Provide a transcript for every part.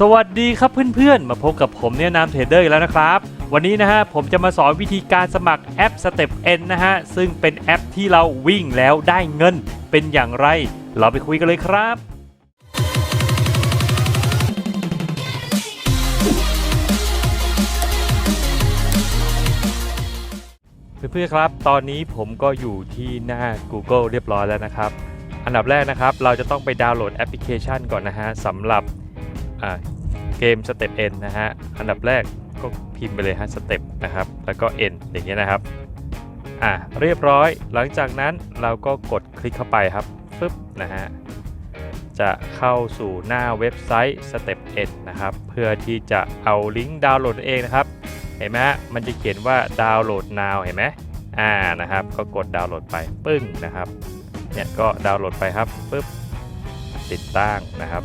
สวัสดีครับเพื่อนๆ มาพบกับผมเนี่ยนามเทรดเดอร์อีกแล้วนะครับ วันนี้นะฮะผมจะมาสอนวิธีการสมัครแอป Step N นะฮะ ซึ่งเป็นแอปที่เราวิ่งแล้วได้เงินเป็นอย่างไร เราไปคุยกันเลยครับ เพื่อนๆครับ ตอนนี้ผมก็อยู่ที่หน้า Google เรียบร้อยแล้วนะครับ อันดับแรกนะครับ เราจะต้องไปดาวน์โหลดแอปพลิเคชันก่อนนะฮะสำหรับ อ่าเกม Step N นะฮะ อันดับแรกก็พิมพ์ไปเลยฮะ Step นะครับ แล้วก็ N อย่างเงี้ยนะครับ อะเรียบร้อย หลังจากนั้นเราก็กดคลิกเข้าไปครับฟึบนะฮะ จะเข้าสู่หน้าเว็บไซต์ Step N นะครับ เพื่อที่จะเอาลิงก์ดาวน์โหลดเองนะครับ เห็นไหมฮะ มันจะเขียนว่าดาวน์โหลด now เห็นไหมอ่านะครับ ก็กดดาวน์โหลดไปปึ้งนะครับ เนี่ยก็ดาวน์โหลดไปครับปึ๊บติดตั้งนะครับ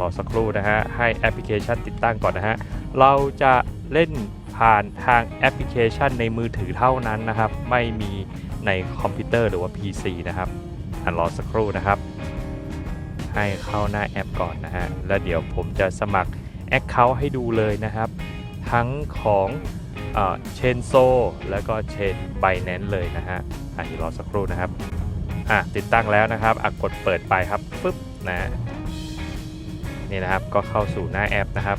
รอสักครู่นะฮะ ให้แอปพลิเคชันติดตั้งก่อนนะฮะ เราจะเล่นผ่านทางแอปพลิเคชันในมือถือเท่านั้นนะครับ ไม่มีในคอมพิวเตอร์หรือว่า PC นะครับอันรอสักครู่นะครับ ให้เข้าหน้าแอปก่อนนะฮะ แล้วเดี๋ยวผมจะสมัคร Account ให้ดูเลยนะครับ ทั้งของเชนโซแล้วก็เชนไบแนนเลยนะฮะอันนี้รอสักครู่นะครับอะติดตั้งแล้วนะครับอะกดเปิดไปครับปึ๊บนะ นี่นะครับก็เข้าสู่หน้าแอปนะครับ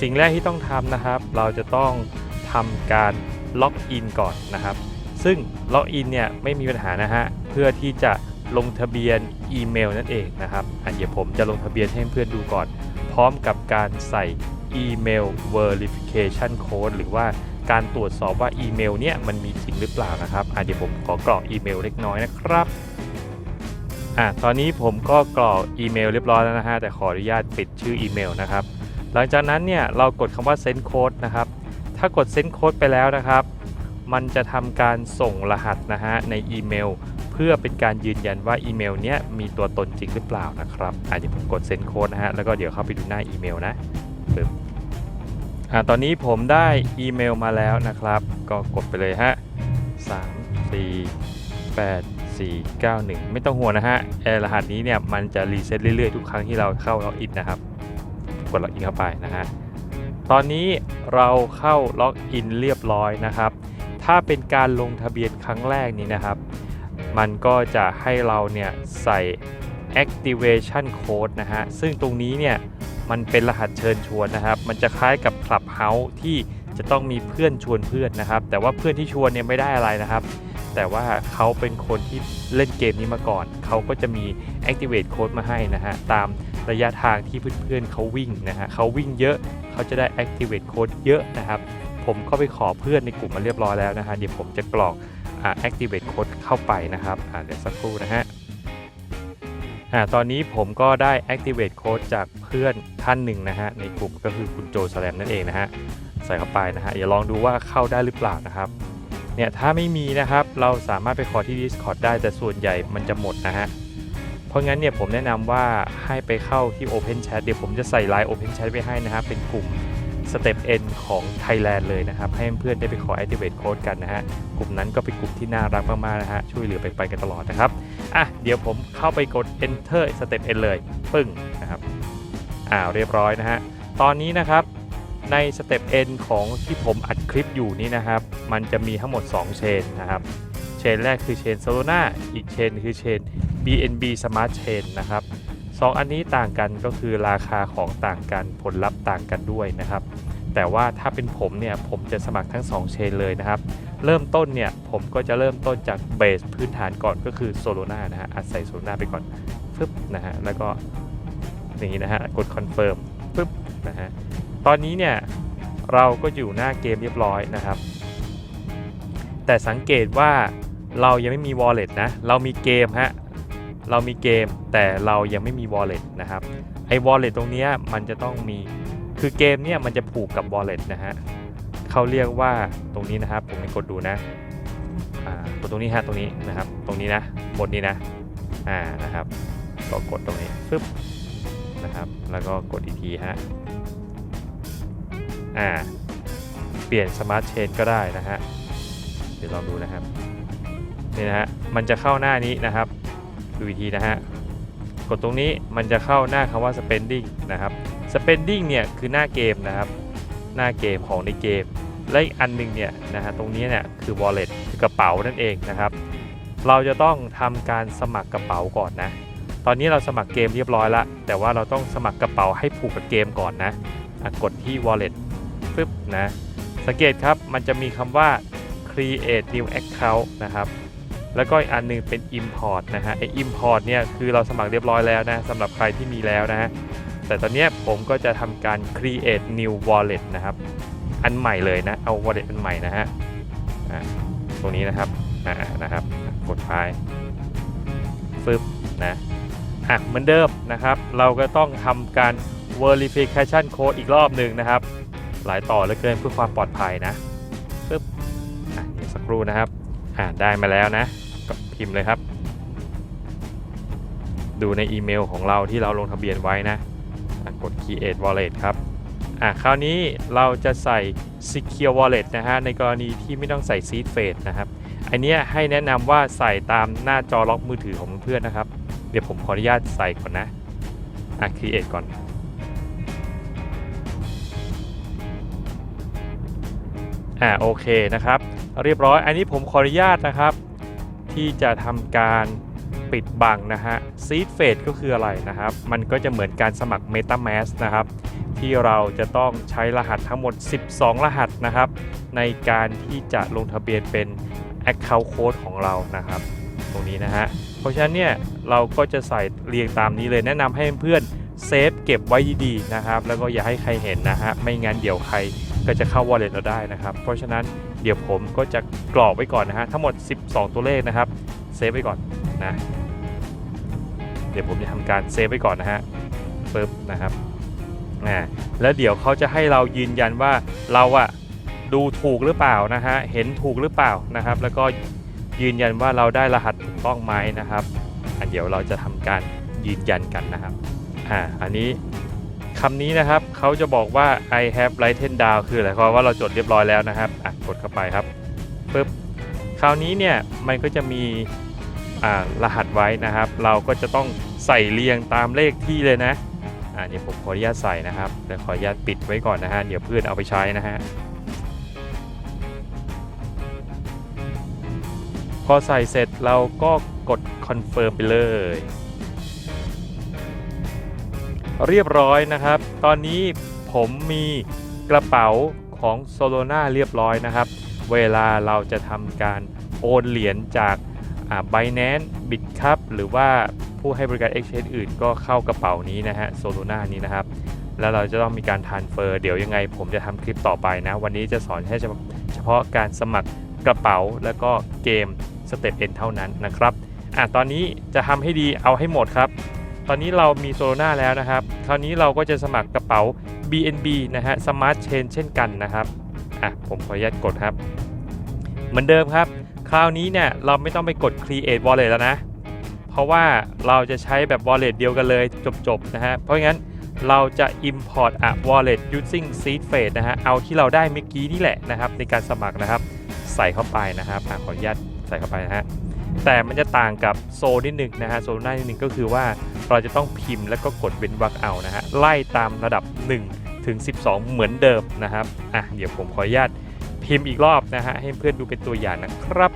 สิ่งแรกที่ต้องทำนะครับ เราจะต้องทำการล็อกอินก่อนนะครับ ซึ่งล็อกอินเนี่ยไม่มีปัญหานะฮะเพื่อที่จะลงทะเบียนอีเมลนั่นเองนะครับอะเดี๋ยวผมจะลงทะเบียนให้เพื่อนดูก่อน พร้อมกับการใส่อีเมล verification code หรือว่าการตรวจสอบว่าอีเมลเนี่ยมันมีจริงหรือเปล่านะครับอะเดี๋ยวผมขอกรอกอีเมลเล็กน้อยนะครับ อะตอนนี้ผมก็กรอกอีเมลเรียบร้อยแล้วนะฮะแต่ขออนุญาตปิดชื่ออีเมลนะครับ หลังจากนั้นเนี่ยเรากดคำว่า send code นะครับ ถ้ากด send code ไปแล้วนะครับ มันจะทำการส่งรหัสนะฮะในอีเมล เพื่อเป็นการยืนยันว่าอีเมลเนี้ยมีตัวตนจริงหรือเปล่านะครับอะเดี๋ยวผมกด send code นะฮะแล้วก็เดี๋ยวเข้าไปดูหน้าอีเมลนะปึ๊บอะตอนนี้ผมได้อีเมลมาแล้วนะครับ ก็กดไปเลยฮะ3 4 8 4 9 1 ไม่ต้องห่วงนะฮะไอ้รหัสนี้เนี่ยมันจะรีเซ็ตเรื่อยๆ ทุกครั้งที่เราเข้าล็อกอินนะครับ กดล็อกอินเข้าไปนะฮะตอนนี้เราเข้าล็อกอินเรียบร้อยนะครับ ถ้าเป็นการลงทะเบียนครั้งแรกนี้นะครับ มันก็จะให้เราเนี่ยใส่ activation code นะฮะ ซึ่งตรงนี้เนี่ยมันเป็นรหัสเชิญชวนนะครับ มันจะคล้ายกับ Clubhouse ที่ จะต้องมีเพื่อนชวนเพื่อนนะครับ แต่ว่าเพื่อนที่ชวนเนี่ยไม่ได้อะไรนะครับ แต่ว่าเขาเป็นคนที่เล่นเกมนี้มาก่อน เขาก็จะมี activate code มาให้นะฮะ ตามระยะทางที่เพื่อนๆเขาวิ่งนะฮะเขาวิ่งเยอะเขาจะได้ activate code เยอะนะครับ ผมก็ไปขอเพื่อนในกลุ่มมาเรียบร้อยแล้วนะฮะ เดี๋ยวผมจะกรอกอ activate code เข้าไปนะครับเดี๋ยวสักครู่นะฮะอ่าตอนนี้ผมก็ได้ activate code จากเพื่อนท่านหนึ่งนะฮะในกลุ่มก็คือคุณโจสแลมนั่นเองนะฮะ ใส่เข้าไปนะฮะอย่าลองดูว่าเข้าได้หรือเปล่านะครับเนี่ยถ้าไม่มีนะครับเราสามารถไปขอที่ Discord ได้แต่ส่วนใหญ่มันจะหมดนะฮะเพราะงั้นเนี่ยผมแนะนำว่าให้ไปเข้าที่ Open Chat เดี๋ยวผมจะใส่ไลน์ Open Chat ไว้ให้นะครับเป็นกลุ่ม Step N ของ Thailand เลยนะครับ ให้เพื่อนได้ไปขอ Activate Code กันนะฮะกลุ่มนั้นก็เป็นกลุ่มที่น่ารักมากๆนะฮะช่วยเหลือไปไปกันตลอดนะครับอะเดี๋ยวผมเข้าไปกด Enter Step N เลย ปึ้งนะครับอ่าเรียบร้อยนะฮะตอนนี้นะครับ ใน Step N ของที่ผมอัดคลิปอยู่นี่นะครับ มันจะมีทั้งหมด 2 เชนนะครับ เชนแรกคือเชน Solana อีกเชนคือเชน BNB Smart Chain นะครับสองอันนี้ต่างกันก็คือราคาของต่างกันผลลัพธ์ต่างกันด้วยนะครับ แต่ว่าถ้าเป็นผมเนี่ยผมจะสมัครทั้ง 2 เชนเลยนะครับ เริ่มต้นเนี่ยผมก็จะเริ่มต้นจากเบสพื้นฐานก่อนก็คือ Solana นะฮะอัดใส่ Solana ไปก่อนฟึบนะฮะแล้วก็อย่างนี้นะฮะกด Confirm ฟึบนะฮะ ตอนนี้เนี่ยเราก็อยู่หน้าเกมเรียบร้อยนะครับ แต่สังเกตว่าเรายังไม่มี wallet นะ เรามีเกมฮะ เรามีเกมแต่เรายังไม่มี wallet นะครับ ไอ้ wallet ตรงนี้มันจะต้องมี คือเกมเนี่ยมันจะผูกกับ wallet นะฮะเขาเรียกว่าตรงนี้นะครับ ผมให้กดดูนะอ่ากดตรงนี้ฮะตรงนี้นะครับ ตรงนี้นะบนนี้นะ อ่านะครับ ก็กดตรงนี้ฟึบนะครับ แล้วก็กดอีกทีฮะ อ่า เปลี่ยน smart chain ก็ได้นะฮะ เดี๋ยวลองดูนะครับ นี่นะฮะ มันจะเข้าหน้านี้นะครับ ดูอีกทีนะฮะ กดตรงนี้มันจะเข้าหน้าคำว่า spending นะครับ spending เนี่ยคือหน้าเกมนะครับ หน้าเกมของในเกม และอีกอันหนึงเนี่ยนะฮะ ตรงนี้เนี่ยคือ wallet คือกระเป๋านั่นเองนะครับ เราจะต้องทำการสมัครกระเป๋าก่อนนะ ตอนนี้เราสมัครเกมเรียบร้อยแล้วแต่ว่าเราต้องสมัครกระเป๋าให้ผูกกับเกมก่อนนะกดที่ wallet ปึ๊บนะสังเกตครับมันจะมีคำว่า create new account นะครับ แล้วก็อีกอันหนึงเป็น import นะฮะไอ import เนี่ยคือเราสมัครเรียบร้อยแล้วนะสำหรับใครที่มีแล้วนะฮะแต่ตอนนี้ผมก็จะทำการ create new wallet นะครับ อันใหม่เลยนะเอา wallet อันใหม่นะฮะอะตรงนี้นะครับอ่านะครับกดไปฟึบนะอะเหมือนเดิมนะครับ เราก็ต้องทำการ verification code อีกรอบหนึ่งนะครับ หลายต่อเหลือเกินเพื่อความปลอดภัยนะฟึบอะสักครู่นะครับอ่าได้มาแล้วนะก็พิมพ์เลยครับ ดูในอีเมลของเราที่เราลงทะเบียนไว้นะกด create wallet ครับอะคราวนี้เราจะใส่ secure wallet นะฮะในกรณีที่ไม่ต้องใส่ seed phrase นะครับอันเนี้ยให้แนะนำว่าใส่ตามหน้าจอล็อกมือถือของเพื่อนนะครับ เดี๋ยวผมขออนุญาตใส่ก่อนนะอะ create ก่อน อ่าโอเคนะครับ เรียบร้อยอันนี้ผมขออนุญาตนะครับ ที่จะทำการปิดบังนะฮะ seed phase ก็คืออะไรนะครับ มันก็จะเหมือนการสมัคร MetaMask นะครับ ที่เราจะต้องใช้รหัสทั้งหมด 12 รหัสนะครับ ในการที่จะลงทะเบียนเป็น Account Code ของเรานะครับ ตรงนี้นะฮะเพราะฉะนั้นเนี่ยเราก็จะใส่เรียงตามนี้เลยแนะนำให้เพื่อนเซฟเก็บไว้ดีๆนะครับ แล้วก็อย่าให้ใครเห็นนะฮะไม่งั้นเดี๋ยวใคร ก็จะเข้า wallet เราได้นะครับ เพราะฉะนั้นเดี๋ยวผมก็จะกรอกไว้ก่อนนะฮะทั้งหมด 12 ตัวเลขนะครับเซฟไว้ก่อนนะเดี๋ยวผมจะทำการเซฟไว้ก่อนนะฮะปึ๊บนะครับอ่าแล้วเดี๋ยวเขาจะให้เรายืนยันว่าเราอะดูถูกหรือเปล่านะฮะเห็นถูกหรือเปล่านะครับ แล้วก็ยืนยันว่าเราได้รหัสถูกต้องไหมนะครับอะเดี๋ยวเราจะทำการยืนยันกันนะครับอ่าอันนี้ คำนี้นะครับ เขาจะบอกว่า I have written down คืออะไรความว่าเราจดเรียบร้อยแล้วนะครับอะกดเข้าไปครับปึ๊บคราวนี้เนี่ยมันก็จะมีอ่ารหัสไว้นะครับ เราก็จะต้องใส่เรียงตามเลขที่เลยนะอ่าเดี๋ยวผมขออนุญาตใส่นะครับแต่ขออนุญาตปิดไว้ก่อนนะฮะเดี๋ยวเพื่อนเอาไปใช้นะฮะพอใส่เสร็จเราก็กดคอนเฟิร์มไปเลย เรียบร้อยนะครับ ตอนนี้ผมมีกระเป๋าของ Solana เรียบร้อยนะครับ เวลาเราจะทำการโอนเหรียญจากอ่า Binance Bitcup หรือว่าผู้ให้บริการ Exchange อื่นก็เข้ากระเป๋านี้นะฮะ Solana นี้นะครับ แล้วเราจะต้องมีการ transfer เดี๋ยวยังไงผมจะทำคลิปต่อไปนะ วันนี้จะสอนแค่เฉพาะการสมัครกระเป๋าแล้วก็เกม Step N เอ็นเท่านั้นนะครับอะตอนนี้จะทำให้ดีเอาให้หมดครับ อนนี้เรามี Solana แล้วนะครับ คราวนี้เราก็จะสมัครกระเป๋า BNB นะฮะ Smart Chain เช่นกันนะครับ อะ ผมขออนุญาตกดครับ เหมือนเดิมครับ คราวนี้เนี่ยเราไม่ต้องไปกด create wallet แล้วนะ เพราะว่าเราจะใช้แบบ wallet เดียวกันเลยจบๆนะฮะ เพราะงั้นเราจะ import a wallet using seed phrase นะฮะ เอาที่เราได้เมื่อกี้นี่แหละนะครับ ในการสมัครนะครับ ใส่เข้าไปนะครับอขออนุญาตใส่เข้าไปนะฮะ แต่มันจะต่างกับโซนิดหนึ่งนะฮะโซน่านิดหนึ่งก็คือว่าเราจะต้องพิมพ์แล้วก็กดเว้นวรรคเอานะฮะไล่ตามระดับ 1 ถึง 12 เหมือนเดิมนะครับอะเดี๋ยวผมขออนุญาตพิมพ์อีกรอบนะฮะให้เพื่อนดูเป็นตัวอย่างนะครับ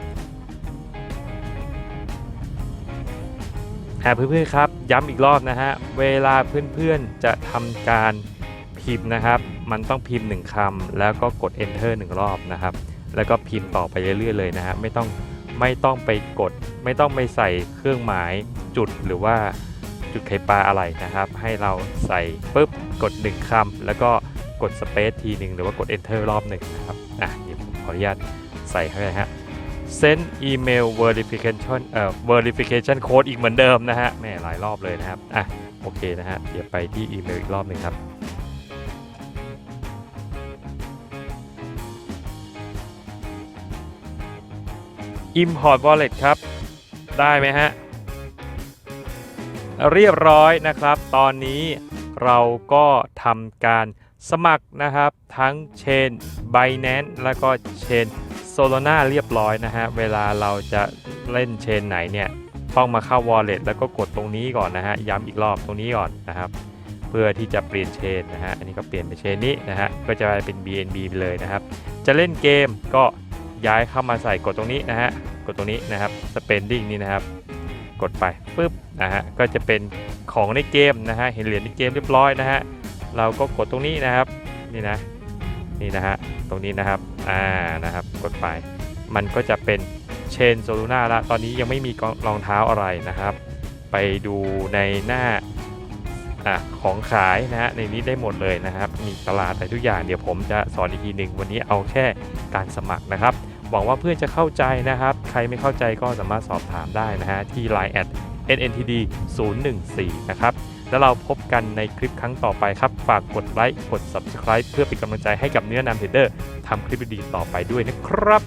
อะเพื่อนๆครับย้ำอีกรอบนะฮะเวลาเพื่อนๆจะทำการพิมพ์นะครับ มันต้องพิมพ์ 1คำแล้วก็กด enter 1 รอบนะครับ แล้วก็พิมพ์ต่อไปเรื่อยๆเลยนะฮะไม่ต้อง ไม่ต้องไปกด ไม่ต้องไปใส่เครื่องหมายจุดหรือว่าจุดไข่ปลาอะไรนะครับ ให้เราใส่ปุ๊บกด 1คำแล้วก็กด space ทีหนึ่งหรือว่ากด enter รอบหนึ่งนะครับอะเดี๋ยวผมขออนุญาตใส่เข้าไปนะฮะ send email verification เอ่อ verification code อีกเหมือนเดิมนะฮะแม่หลายรอบเลยนะครับอะโอเคนะฮะเดี๋ยวไปที่อีเมลอีกรอบหนึ่งครับ Import Wallet ครับ ได้ไหมฮะ เรียบร้อยนะครับ ตอนนี้เราก็ทำการสมัครนะครับ ทั้งเชน Binance แล้วก็เชน Solana เรียบร้อยนะฮะ เวลาเราจะเล่นเชนไหนเนี่ยต้องมาเข้า Wallet แล้วก็กดตรงนี้ก่อนนะฮะ ย้ำอีกรอบตรงนี้ก่อนนะครับ เพื่อที่จะเปลี่ยนเชนนะฮะ อันนี้ก็เปลี่ยนเป็นเชนนี้นะฮะ ก็จะเป็น BNB ไปเลยนะครับ จะเล่นเกมก็ ย้ายเข้ามาใส่กดตรงนี้นะฮะกดตรงนี้นะครับ spending นี่นะครับ กดไปปุ๊บนะฮะก็จะเป็นของในเกมนะฮะเห็นเหรียญในเกมเรียบร้อยนะฮะเราก็กดตรงนี้นะครับนี่นะนี่นะฮะตรงนี้นะครับอ่านะครับกดไป มันก็จะเป็นเชนโซลูน่าละตอนนี้ยังไม่มีรองเท้าอะไรนะครับ ไปดูในหน้าอของขายนะฮะในนี้ได้หมดเลยนะครับ มีตลาดอะไรทุกอย่างเดี๋ยวผมจะสอนอีกทีหนึ่งวันนี้เอาแค่การสมัครนะครับหวังว่าเพื่อนจะเข้าใจนะครับ ใครไม่เข้าใจก็สามารถสอบถามได้นะฮะที่ Line แอด nntd 014นะครับ แล้วเราพบกันในคลิปครั้งต่อไปครับ ฝากกดไลค์ กด subscribe เพื่อเป็นกำลังใจให้กับเนื้อนามเทรดเดอร์ทำคลิปดีๆต่อไปด้วยนะครับ